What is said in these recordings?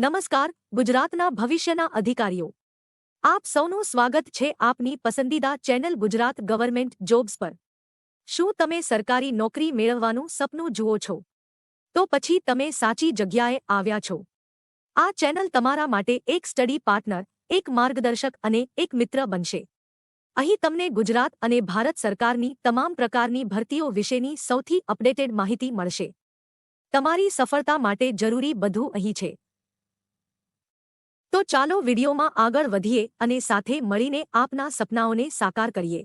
નમસ્કાર, ગુજરાતના ભવિષ્યના અધિકારીઓ. આપ સૌનું સ્વાગત છે આપની પસંદીદા ચેનલ ગુજરાત ગવર્મેન્ટ જોબ્સ પર. શું તમે સરકારી નોકરી મેળવવાનું સપનું જુઓ છો? તો પછી તમે સાચી જગ્યાએ આવ્યા છો. આ ચેનલ તમારા માટે એક સ્ટડી પાર્ટનર, એક માર્ગદર્શક અને એક મિત્ર બનશે. અહીં તમને ગુજરાત અને ભારત સરકારની તમામ પ્રકારની ભરતીઓ વિશેની સૌથી અપડેટેડ માહિતી મળશે. તમારી સફળતા માટે જરૂરી બધું અહીં છે. તો ચાલો વિડીયોમાં આગળ વધીએ અને સાથે મળીને આપના સપનાઓને સાકાર કરીએ.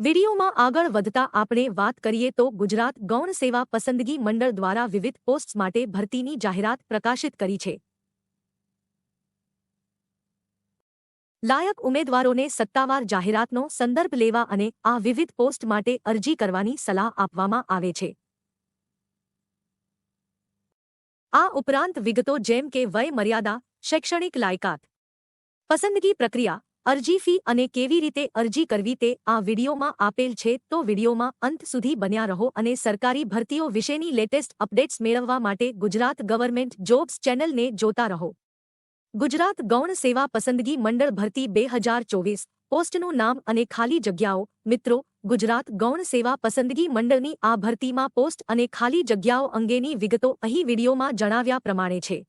વિડીયોમાં આગળ વધતા આપણે વાત કરીએ તો ગુજરાત ગૌણ સેવા પસંદગી મંડળ દ્વારા વિવિધ પોસ્ટ માટે ભરતીની જાહેરાત પ્રકાશિત કરી છે. લાયક ઉમેદવારોને સત્તાવાર જાહેરાતનો સંદર્ભ લેવા અને આ વિવિધ પોસ્ટ માટે અરજી કરવાની સલાહ આપવામાં આવે છે. આ ઉપરાંત વિગતો જેમ કે વય મર્યાદા શૈક્ષણિક લાયકાત. પસંદગી પ્રક્રિયા, અરજી ફી અને કેવી રીતે અરજી કરવી તે આ વિડીયોમાં આપેલ છે, તો વિડીયોમાં અંત સુધી બન્યા રહો અને સરકારી ભરતીઓ વિશેની લેટેસ્ટ અપડેટ્સ મેળવવા માટે ગુજરાત ગવર્મેન્ટ જોબ્સ ચેનલને જોતા રહો. ગુજરાત ગૌણ સેવા પસંદગી મંડળ ભરતી બે હજાર ચોવીસ, પોસ્ટનું નામ અને ખાલી જગ્યાઓ, મિત્રો, ગુજરાત ગૌણ સેવા પસંદગી મંડળની આ ભરતીમાં પોસ્ટ અને ખાલી જગ્યાઓ અંગેની વિગતો અહીં વિડીયોમાં જણાવ્યા પ્રમાણે છે.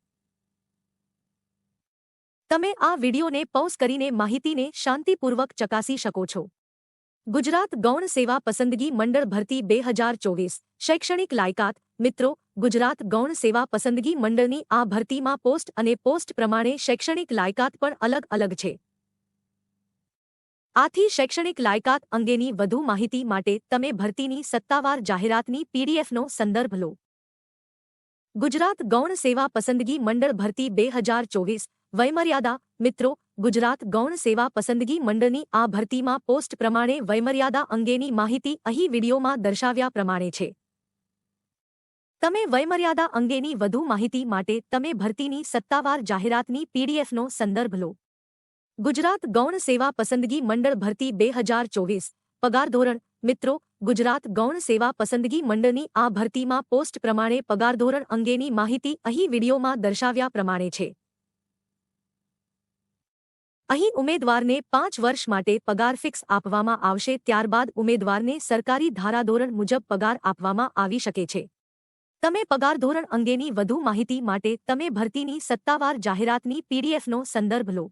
તમે આ વિડીયોને પોઝ કરીને માહિતીને શાંતિપૂર્વક ચકાસી શકો છો. ગુજરાત ગૌણ સેવા પસંદગી મંડળ ભરતી બે હજાર ચોવીસ. શૈક્ષણિક લાયકાત, મિત્રો, ગુજરાત ગૌણ સેવા પસંદગી મંડળની આ ભરતીમાં પોસ્ટ અને પોસ્ટ પ્રમાણે શૈક્ષણિક લાયકાત પણ અલગ અલગ છે. આથી શૈક્ષણિક લાયકાત અંગેની વધુ માહિતી માટે તમે ભરતીની સત્તાવાર જાહેરાતની પીડીએફનો સંદર્ભ લો. ગુજરાત ગૌણ સેવા પસંદગી મંડળ ભરતી બે હજાર ચોવીસ. વયમર્યાદા, મિત્રો, ગુજરાત ગૌણ સેવા પસંદગી મંડળની આ ભરતીમાં પોસ્ટ પ્રમાણે વયમર્યાદા અંગેની માહિતી અહીં વિડીયોમાં દર્શાવ્યા પ્રમાણે છે. તમે વયમર્યાદા અંગેની વધુ માહિતી માટે તમે ભરતીની સત્તાવાર જાહેરાતની પીડીએફનો સંદર્ભ લો. ગુજરાત ગૌણ સેવા પસંદગી મંડળ ભરતી બે હજાર ચોવીસ. પગાર ધોરણ, મિત્રો, ગુજરાત ગૌણ સેવા પસંદગી મંડળની આ ભરતીમાં પોસ્ટ પ્રમાણે પગાર ધોરણ અંગેની માહિતી અહીં વિડીયોમાં દર્શાવ્યા પ્રમાણે છે. અહીં ઉમેદવારને પાંચ વર્ષ માટે પગાર ફિક્સ આપવામાં આવશે, ત્યારબાદ ઉમેદવારને સરકારી ધારાધોરણ મુજબ પગાર આપવામાં આવી શકે છે. તમે પગાર ધોરણ અંગેની વધુ માહિતી માટે તમે ભરતીની સત્તાવાર જાહેરાતની પીડીએફનો સંદર્ભ લો.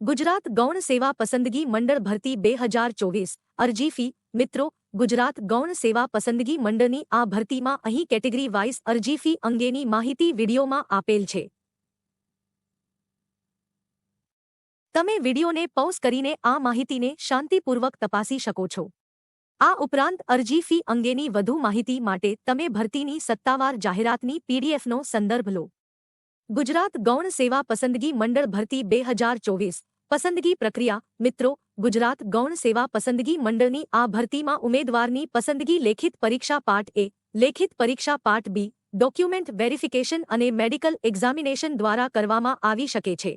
ગુજરાત ગૌણ સેવા પસંદગી મંડળ ભરતી બે હજાર ચોવીસ. અરજી ફી, મિત્રો, ગુજરાત ગૌણ સેવા પસંદગી મંડળની આ ભરતીમાં અહીં કેટેગરી વાઇઝ અરજી ફી અંગેની માહિતી વિડીયોમાં આપેલ છે. તમે વિડીયોને પૌઝ કરીને આ માહિતીને શાંતિપૂર્વક તપાસી શકો છો. આ ઉપરાંત અરજી ફી અંગેની વધુ માહિતી માટે તમે ભરતીની સત્તાવાર જાહેરાતની પીડીએફનો સંદર્ભ લો. ગુજરાત ગૌણ સેવા પસંદગી મંડળ ભરતી બે હજાર ચોવીસ. પસંદગી પ્રક્રિયા, મિત્રો, ગુજરાત ગૌણ સેવા પસંદગી મંડળની આ ભરતીમાં ઉમેદવારની પસંદગી લેખિત પરીક્ષા પાઠ એ, લેખિત પરીક્ષા પાઠ બી, ડોક્યુમેન્ટ વેરિફિકેશન અને મેડિકલ એક્ઝામિનેશન દ્વારા કરવામાં આવી શકે છે.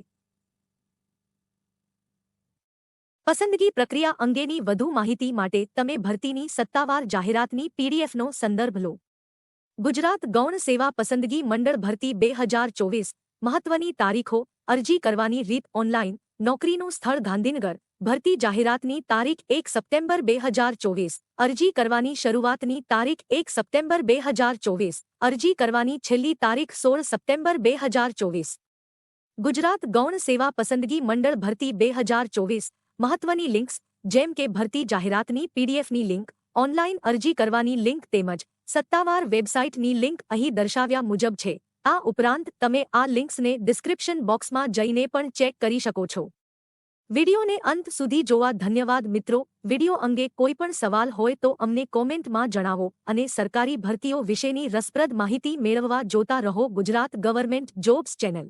પસંદગી પ્રક્રિયા અંગેની વધુ માહિતી માટે તમે ભરતીની સત્તાવાર જાહેરાતની પીડીએફનો સંદર્ભ લો. ગુજરાત ગૌણ સેવા પસંદગી મંડળ ભરતી બે હજાર ચોવીસ મહત્વની તારીખો, અરજી કરવાની રીત ઓનલાઈન, નોકરીનું સ્થળ ગાંધીનગર, ભરતી જાહેરાતની તારીખ એક સપ્ટેમ્બર બે હજાર ચોવીસ, અરજી કરવાની શરૂઆતની તારીખ એક સપ્ટેમ્બર બે હજાર ચોવીસ, અરજી કરવાની છેલ્લી તારીખ સોળ સપ્ટેમ્બર બે હજાર ચોવીસ. ગુજરાત ગૌણ સેવા પસંદગી મંડળ ભરતી બે હજાર ચોવીસ મહત્વની લિંક્સ, જેમ કે ભરતી જાહેરાતની પીડીએફની લિંક, ઓનલાઈન અરજી કરવાની લિંક તેમજ સત્તાવાર વેબસાઇટની લિંક અહીં દર્શાવ્યા મુજબ છે. આ ઉપરાંત, તમે આ લિંક્સને ડિસ્ક્રિપ્શન બોક્સમાં જઈને પણ ચેક કરી શકો છો. વિડીયોને અંત સુધી જોવા ધન્યવાદ મિત્રો. વીડિયો અંગે કોઈપણ સવાલ હોય તો અમને કોમેન્ટમાં જણાવો અને સરકારી ભરતીઓ વિશેની રસપ્રદ માહિતી મેળવવા જોતા રહો ગુજરાત ગવર્મેન્ટ જોબ્સ ચેનલ.